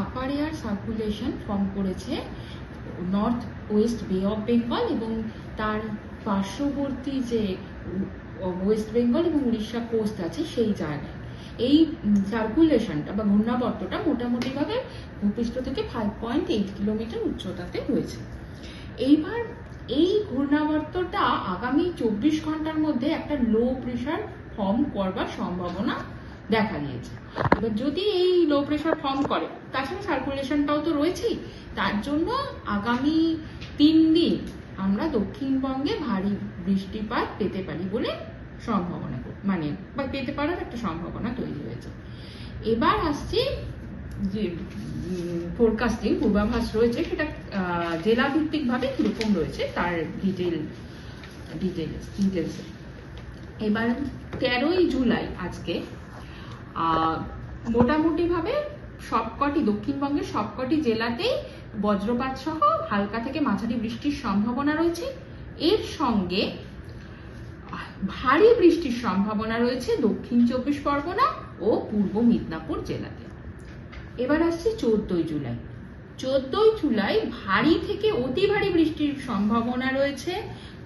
আপার air circulation form করেছে north west bay of Bengal এবং তার পার্শ্ববর্তী যে ওয়েস্ট বেঙ্গল এবং উড়িষ্যা কোস্ট আছে সেই জায়গায়। এই সার্কুলেশনটা বা ঘূর্ণাবর্তটা মোটামুটিভাবে ভূপৃষ্ঠ থেকে ফাইভ পয়েন্ট এইট কিলোমিটার উচ্চতাতে হয়েছে। এইবার এই ঘূর্ণাবর্তটা আগামী চব্বিশ ঘণ্টার মধ্যে একটা লো প্রেশার ফর্ম করবার সম্ভাবনা দেখা দিয়েছে। এবার যদি এই লো প্রেশার ফর্ম করে তাছাড়া সার্কুলেশনটাও তো রয়েছেই তার জন্য আগামী তিন দিন আমরা দক্ষিণবঙ্গে ভারী বৃষ্টিপাত পেতে পারি বলে সম্ভাবনা মানে বা পেতে পারার একটা সম্ভাবনা তৈরি হয়েছে। এবার আসছি যে ফোরকাস্টিং পূর্বাভাস রয়েছে সেটা আহ, জেলাভিত্তিক ভাবে কীরকম রয়েছে তার ডিটেল ডিটেলস ডিটেলস এবার তেরোই জুলাই আজকে মোটামুটিভাবে সবকটি, দক্ষিণবঙ্গের সবকটি জেলাতেই বজ্রপাত সহ হালকা থেকে মাঝারি বৃষ্টির সম্ভাবনা রয়েছে। এর সঙ্গে ভারী বৃষ্টির সম্ভাবনা রয়েছে দক্ষিণ চব্বিশ পরগনা ও পূর্ব মিদনাপুর জেলাতে। এবার আসছে চোদ্দই জুলাই। চোদ্দই জুলাই ভারী থেকে অতি ভারী বৃষ্টির সম্ভাবনা রয়েছে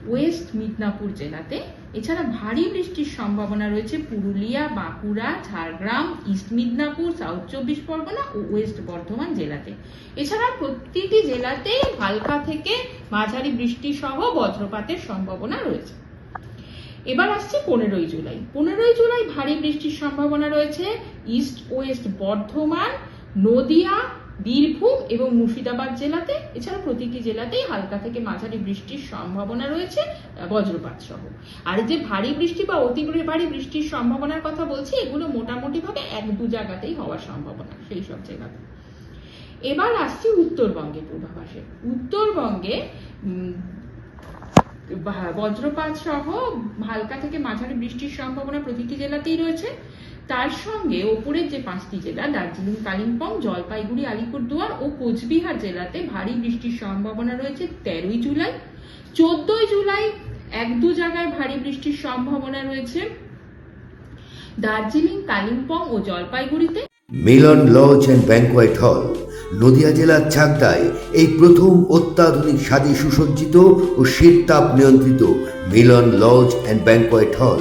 ওয়েস্ট মিদনাপুর জেলাতে। এছাড়া ভারী বৃষ্টির সম্ভাবনা রয়েছে পুরুলিয়া, বাঁকুড়া, ঝাড়গ্রাম, ইস্ট মিদনাপুর, সাউথ চব্বিশ পরগনা ও ওয়েস্ট বর্ধমান জেলাতে। এছাড়া প্রতিটি জেলাতেই হালকা থেকে মাঝারি বৃষ্টি সহ বজ্রপাতের সম্ভাবনা রয়েছে। এবার আসছে পনেরোই জুলাই। পনেরোই জুলাই ভারী বৃষ্টির সম্ভাবনা রয়েছে ইস্ট ওয়েস্ট বর্ধমান, নদিয়া বীরভূম এবং মুর্শিদাবাদ জেলাতে, এছাড়া প্রতিটি জেলাতেই হালকা থেকে মাঝারি বৃষ্টির সম্ভাবনা রয়েছে বজ্রপাত সহ। আর যে ভারী বৃষ্টি বা অতি ভারী বৃষ্টির সম্ভাবনার কথা বলছি, এগুলো মোটামুটি ভাবে এক দু জায়গাতেই হওয়ার সম্ভাবনা সেই সব জায়গাতে এবার আসছি উত্তরবঙ্গের পূর্বাভাসে। উত্তরবঙ্গে বজ্রপাত সহ হালকা থেকে মাঝারি বৃষ্টির সম্ভাবনা প্রতিটি জেলাতেই রয়েছে। তার সঙ্গে ওপরের যে পাঁচটি জেলা, দার্জিলিং, কালিম্পং, জলপাইগুড়ি, আলিপুরদুয়ার ও কোচবিহার জেলাতে ভারী বৃষ্টির সম্ভাবনা রয়েছে তেরোই জুলাই। চোদ্দই জুলাই এক দু জায়গায় ভারী বৃষ্টির সম্ভাবনা রয়েছে। দার্জিলিং, কালিম্পং ও জলপাইগুড়িতে মিলন লজ অ্যান্ড ব্যাংকোয়েট হল, নদিয়া জেলার চাকদায় এই প্রথম অত্যাধুনিক স্বাদে সুসজ্জিত ও শীত তাপ নিয়ন্ত্রিত মিলন লজ অ্যান্ড ব্যাংকোয়েট হল।